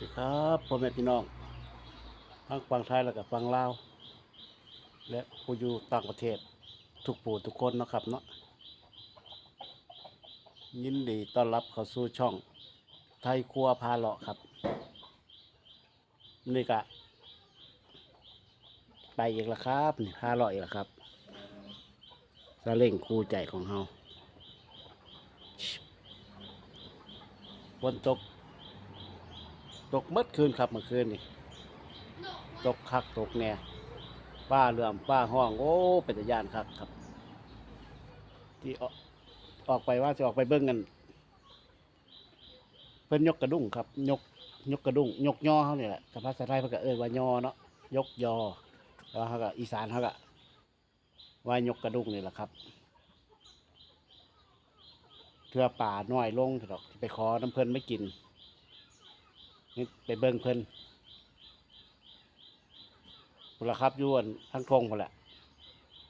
สวัสดีครับพ่อแม่พี่น้องทั้งฟังไทยแล้วก็ฟังลาว และผู้อยู่ต่างประเทศ ทุกผู้ทุกคนนะครับเนาะยินดีต้อนรับเข้าสู่ช่องไทยครัวพาเลาะครับ นี่กะ ไปอีกแล้วครับนี่พาเลาะอีกแล้วครับซาเล่งคู่ใจของเฮาฝนตก ตกเมื่อคืนครับเมื่อคืนนี่ตกคักตกแน่ป้าเลื่อมป้าห้องโอ้เป็นตะยานครับครับ ที่ออกออกไปว่าจะออกไปเบิ้งกันเพิ่นยกกระดุ้งครับ ยกยกกระดุ้งยกย่อเขาเนี่ยแหละแต่ภาษาไทยเพิ่นก็เอิ้ว่ายอเนาะยกยอแล้วเขาก็อีสานเขาก็ว่ายกกระดุ้งนี่แหละครับเพื่อป่าน้อยลงเถอะไปขอน้ำเพิ่นไม่กิน ไปเบิ่งเพิ่นพุ่นละครับยวนทั้งทงพุ่นแหละ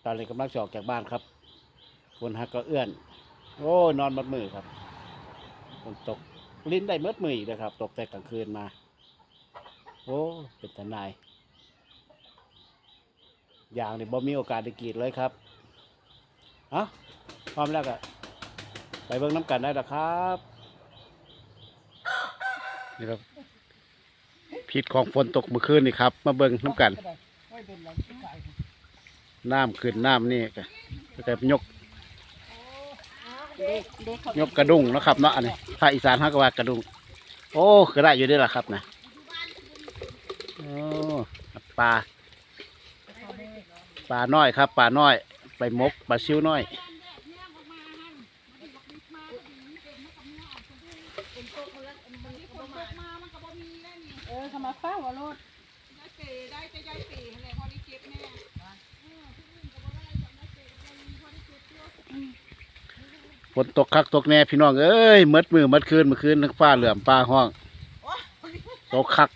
ตอนนี้กำลังจะออกจากบ้านครับฝนหักก็เอื้อน โอ้ยนอนมัดมือครับฝนตกลิ้นได้มืดมืออีกนะครับ ตกแต่กลางคืนมา โอ้เป็นทนายอย่างนี้บ่มีโอกาสได้กรีดเลยครับอะพร้อมแล้วก็ไปเบิ่งน้ำกันได้แล้วครับนี่ครับ พิษของฝนตกเมื่อคืนนี่ครับ มาเบิ่งน้ำกัน น้ำขึ้นน้ำนี่ก็ก็ยกเด็กเด็กยกกระดุงนะครับเนาะอันนี้ภาคอีสานเขาก็ว่ากระดุงโอ้ก็ได้อยู่เด้ละครับนะโอ้ปลาปลาน้อยครับปลาน้อยไปมกปลาซิวน้อย เออเขามาเฝ้าว่าโลดฝนตกคักตกแน่พี่น้องเอ้ยเมดมือเมดคืนมื่อคืนทั้งฟ้าเหลื่อมปลาห้องตกคัก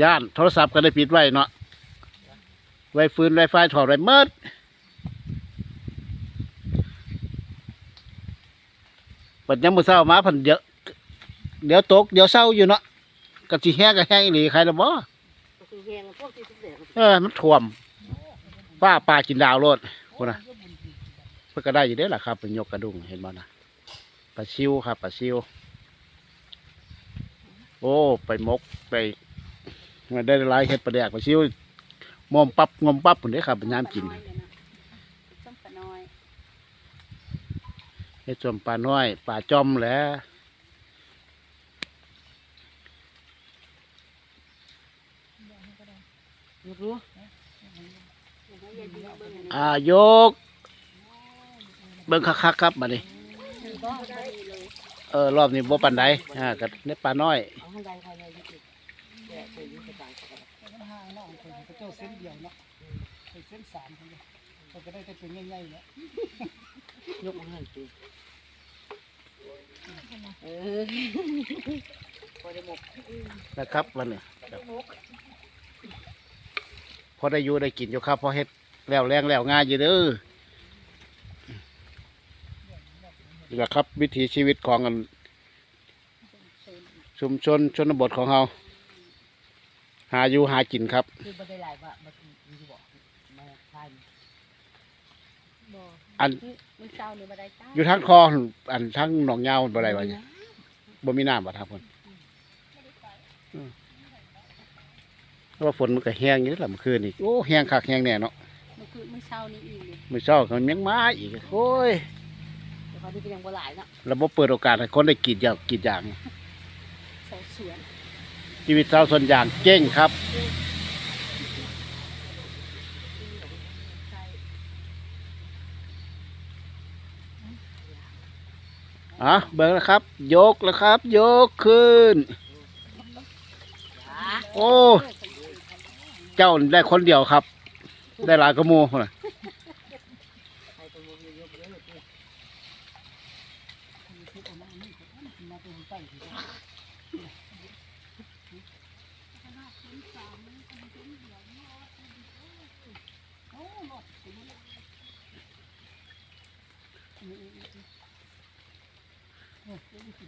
ย่านโทรศัพท์ก็ได้ปิดไว้เนาะไวฟืนไวไฟถอดไว้เมดปัดยังมือเศร้ามาพันเดี๋ยวเดี๋ยวตกเดี๋ยวเศร้าอยู่เนาะ กะสิแห้งก็แห้งอีหลีใครละบ่คือแหงพวกที่สุดเด็กเออมันท่วมป้าปลากินดาวโลดคนน่ะเพื่อก็ได้อยู่เด้อล่ะครับเป็นยกกระดุงเห็นบ่นะปลาซิวครับปลาซิว โอ้ไปมกไปมันได้หลายเห็ดปลาแดกปลาซิวมอมปับงอมปับปุ่นเด้อครับเป็นยามกิน ส้มปลาน้อยเห็ดส่วนปลาน้อยปลาจอมแหล้ว รู้อ่ายก เบิ่งคักๆครับมาดิเออรอบนี้บ่ปันใดอ่ากับในปลาน้อยเอาข้างใดใครเลยยึดติดแกะไปยึดกระต่ายห้าน้องคนเขาเจ้าเส้นเดียวเนาะเป็นเส้นสามคนเลยเขาก็ได้แต่เป็นง่ายๆเนี่ยยกมาให้ตีเออพอได้หมกนะครับวันนี้ พอได้อยู่ได้กินอยู่ครับพอเฮ็ดแล้วแรงแล้วง่ายอยู่เด้อนี่แหละครับ วิถีชีวิตของอัน ชุมชนชนบทของเราหาอยู่หากินครับ คือบ่ได้หลายว่าบ่มีบอกมาทานบ่อัน มื้อเช้านี่บ่ได้จ้าอยู่ทางคออันทางหนองยาวบ่ได้ว่าเนี่ยบ่มีน้ำบ่ครับเพิ่นอืมเพราะ ว่าฝนมันก็แห้งอยู่แล้วเมื่อคืนนี่โอ้แห้งคักแห้งแน่เนาะมื้อคือมื้อเช้านี่อีกเลยมื้อเช้าก็ยังมาอีกโอ้ยแต่เขาที่ก็ยังบ่หลายเนาะระบบเปิดโอกาสให้คนได้กรีดยางกรีดยางเสาสวนชีวิตชาวสวนยางเก่งครับอะเบิ่งนะครับ ยกแล้วครับ ยกขึ้น โอ้ เจ้าได้คนเดียวครับ ได้หลายกระมูพุ่นน่ะ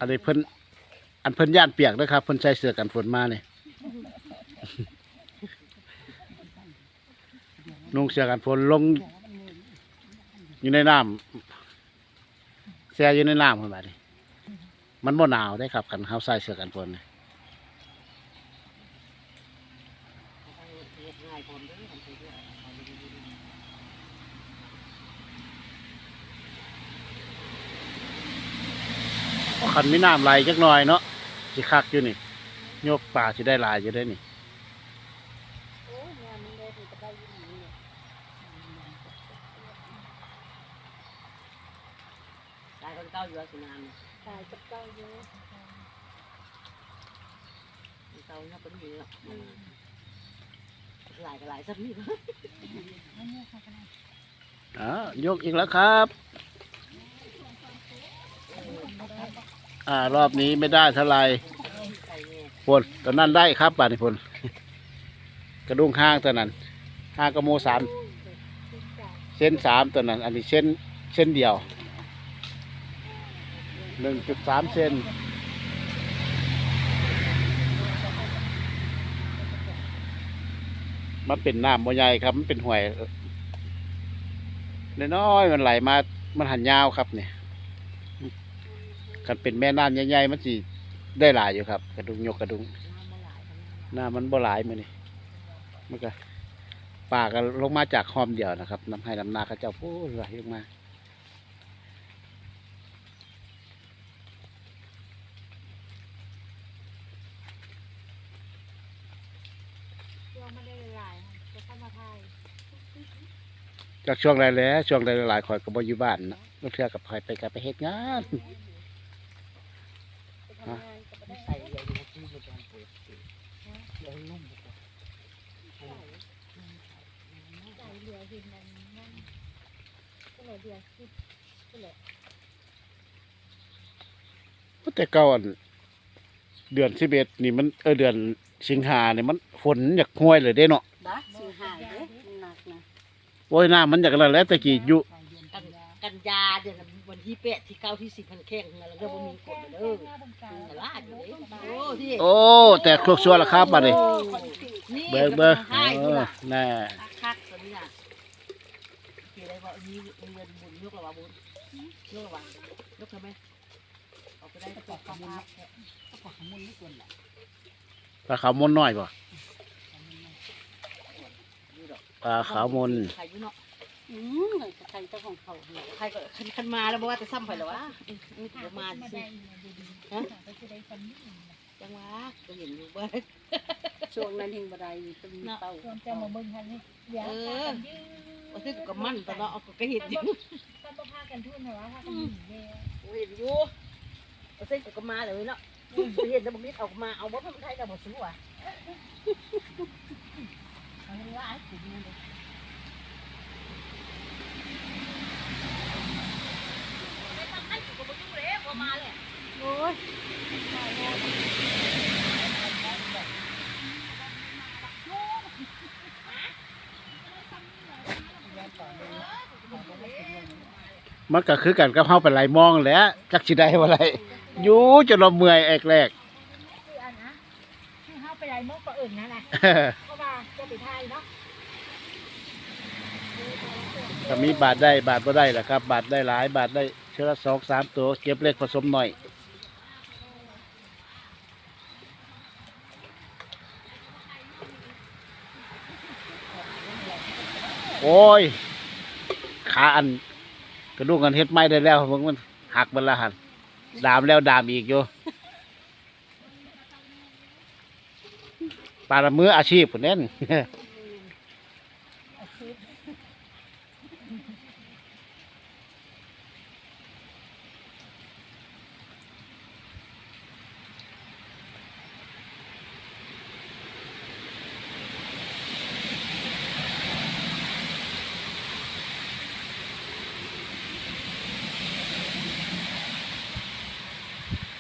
อันนี้เพิ่นอันเพิ่นย่านเปียกนะครับเพิ่นใส่เสื้อกันฝนมาเนี่ย นุ่งเสื้อกันฝนลง อยู่ในน้ำแช่อยู่ในน้ำคนแบบนี้มันบ่หนาวได้ครับกันเฮาใส่เสื้อกันฝนเนี่ยง่ายคนเด้อทำไปเรื่อยเอาไปเรื่อยคันมีน้ำไหลจักหน่อยเนาะสิคักอยู่นี่ โยกป่าสิได้ลายอยู่ได้นี่ โอ้ยงานมันเลยถึงจะได้ยินนี่เนี่ย ตายคนเก้าอยู่สินานเนี่ยตายกับเจ้าเยอะเก้าเนี่ยเป็นอยู่หลายก็หลายสักนิดอ่ายกอีกแล้วครับ อ่ารอบนี้ไม่ได้เท่าไหร่ใส่เนี่ยพนตอนนั้นได้ครับบาดนี้พนกระดุงห้างตัวนั้นห้างกระโมสามเส้นสามตัวนั้น อันนี้เส้นเส้นเดียว หนึ่งจุดสามเซนมันเป็นน้ำบ่ใหญ่ครับ มันเป็นห่วยน้อยๆมันไหลมา มันหันยาวครับเนี่ยกันเป็นแม่น้ำใหญ่ๆมันสิได้หลายอยู่ครับ กระดุงยกกระดุงน้ำมันหน้ามันบ่หลายมือนี่มันก็ป่าก็ลงมาจากหอมเดียวนะครับน้ำให้น้ำนาเขาเจ้าพูดไหลลงมา ตัวไม่ได้หลายๆจะเข้ามาทายจากช่วงไรแล้วช่วงไรหลายๆคอยก็บ่อยู่บ้านนะลูกเทือกับคอยไปกับไปเฮ็ดงานไปทำงานกับไม่ได้ใส่เดี๋ยวนี้ที่มันจะเปิดเดี๋ยวนุ่มดีกว่าใส่เหลือหินนั่นนั่นก็เลยเดือดคิดก็เลยแต่เก่าอันเดือนสิบเอ็ดนี่มันเออเดือนสิงหาเนี่ยมัน ฝนอยากห้วยเลยเด้เนาะบ้าสิหายเด้หนักนะโอ้ยน้ำมันอยากอะไรแล้วแต่กี้อยู่กันกันยาเดือนวันที่แปดที่เก้าที่สิบพันแข้งแล้วก็บ่มีกฎเด้อแต่ละอยู่เด้โอ้ที่โอ้ แต่ครกชัวราคาบัดนี้นี่เบิกเบิกให้เอดูอล่ะน่าคักตัวนี้น่ะเกี่ยวอะไรว่ามีเงินบุญยกระว่าบุญยกระว่ายกทำไมเอาไปได้ก็ปลอดความภาพก็ปากมุนไม่ควรหรอกปลาขาวมนน้อยป่ะดูดอก ปลาขาวมนใครอยู่เนาะอืมใครเจ้าของเขาเนี่ยใครก็คันคันมาแล้วบอกว่าจะซ้ำไปเหรอวะนี่เดี๋ยวมาสิฮะจังหวะก็เห็นอยู่ว่าช่วงนั้นเฮงบดายเป็นเต่าชวนเจ้ามาเบิ่งคันนี้เดี๋ยวเอพาอกันยืนว่าซึ่งก็มั่นแต่เนาะก็เห็นอยู่ถ้าบ่พากันทุ่นเหรอวะพากันหนีเด้อเห็นอยู่ว่าซึ่งก็มาเลยเนาะเห็นแต่บ่มีเอามาเอาบ่ทำไทยกับบ่สู้อะเอาเห็นว่าไอ้สิดูเลย โอ้ยมันก็คือกันกับเฮาไปไหลมองแหล้วจักสิได้บ่ไรอยู่จนเราเมื่อยแอกแรก คือเฮาไปไดมองก็อื่นนั่นแหละเพราะว่าจะไปทายเนาะถ้ามีบาทได้บาทบ่ได้แหละครับ บาทได้หลายบาทได้เชื้อละสองสามตัวเก็บเล็กผสมหน่อยโอ้ย ขาอันกระดูกกันเฮ็ดไม่ได้แล้วมึงมันหักมันละหันดามแล้วดามอีกอยู่ ปลาละมืออาชีพผมเน้น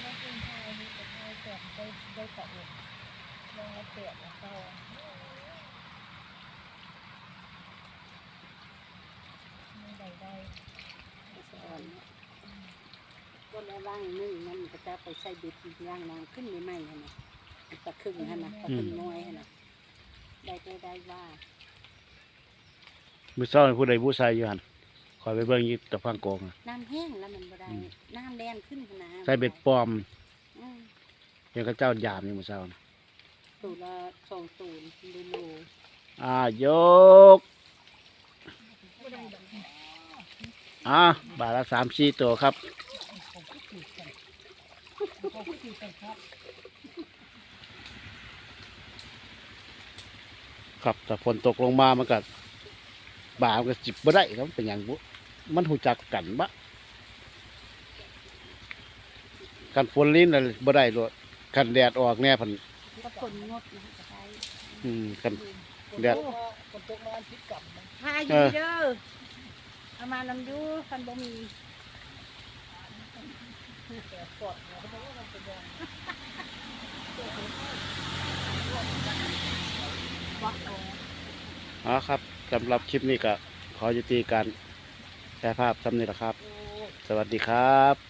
แล้วคือทายนี่ก็ทายแตกได้ได้ตะเอกลองแล้วแตกแล้วก็ไม่ได้ได้ ว่างนึ่งมันก็จะไปใส่เบ็ดย่างนางขึ้นใหม่ๆหั่นน่ะตะครึ่งหั่นะตะครึ่งน้อยหั่นะได้ได้ได้ว่ามือเศร้านี่ผู้ใดผู้ชายอยู่หันคอยไปเบิ่งอยิบตะฟังโกงอะน้ำแห้งแล้วมันบ่ได้น้ำแดงขึ้นขนาดใส่เบ็ดปลอมอืมยังก็เจ้ายามนี่มือเศร้านะตูละสองตูนดูโลอ่ายก อ่าบาทละสามสี่ตัวครับ เขาก็ถือกันครับครับแต่ฝนตกลงมามันก็บามันก็จิบบ่ได้ครับเป็นอย่างบุมันหูจักกันบะกันฝนลิ้นน่ะบ่ได้ด้วยกันแดดออกแน่พันก็คนงดนะก็ได้อืมกันคนเดี๋ยวตกมาคนตกมาพิษกลับนะพาอยู่เด้อเอามาลำยูคันบ่มี แต่กอดเขาบอกว่ามันเป็นยังวักเอ๋อครับสำหรับคลิปนี้ก็ขอยุติการแชร์ภาพสำนี้ละครับ สวัสดีครับ